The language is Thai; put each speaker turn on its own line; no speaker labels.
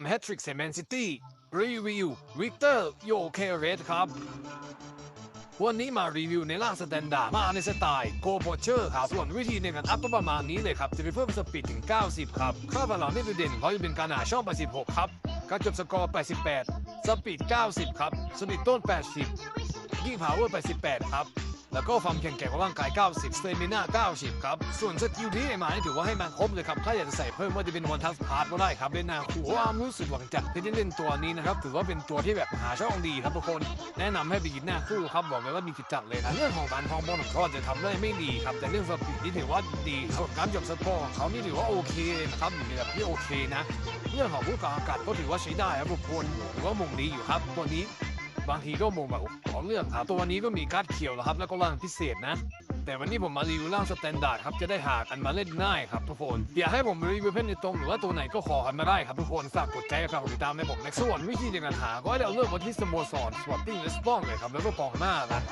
ำแฮตทริกเซแมนซิตี้รีวิววิกเตอร์โยเคเรสครับ วันนี้มารีวิวในร่างสแตนดาร์ดมาในสไตล์โกโบเชอร์ครับส่วนวิธีในการอัพก็ประมาณนี้เลยครับ จะไปเพิ่มสปีดถึง 90 ครับ ค่าบาลานซ์ที่เด่นเขาจะเป็นการหาช่อง 86 ครับ การจบสกอร์ 88 สปีด 90 ครับสปีดต้น 80 ยิ่งพาวเวอร์ 88 ครับ แล้วก็ความแข็งแกร่งของร่างกาย 90สเตมิน่า90 ครับ ส่วนสกิลที่ให้มานี่ถือว่าให้มันครบเลยครับ ถ้าอยากจะใส่เพิ่มว่าจะเป็นวันทัสพาร์ทก็ได้ครับเล่นหน้าคูความรู้สึกหลังจากที่ได้เล่นตัวนี้นะครับ ถือว่าเป็นตัวที่แบบหาช่องดีครับทุกคน แนะนำให้ไปยินหน้าคู่ครับบอกเลยว่ามีกิจจัดเลยนะเรื่องของการทองบอลของเขาอาจะทำได้ไม่ดีครับแต่เรื่องสปีดนี่ถือว่าดีส่วนการจบสกอร์ของเขานี่ถือว่าโอเคนะครับอยู่ในระดับที่โอเคนะ เรื่องของผู้กองอากาศก็ถือว่าใช้ได้ครับทุกคนถือว่ามุมดีอยู่ครับตัวนี้ บางทีก็มุมแบบของเรื่องครับตัวนี้ก็มีการ์ดเขียวนะครับ แล้วก็ร่างพิเศษนะ แต่วันนี้ผมมารีวิวร่างสแตนดาร์ดครับจะได้หากันมาเล่นง่ายครับทุกคนอยากให้ผมรีวิวเพ่นในตรงหรือว่าตัวไหนก็ขอกันมาได้ครับทุกคนฝากกดใจฝากกดติดตามในผมในส่วนวิธีในการหาก็ให้เราเลือกมาที่สโมสรสวอตติ้งเลสปองเลยครับแล้วก็กองหน้านะ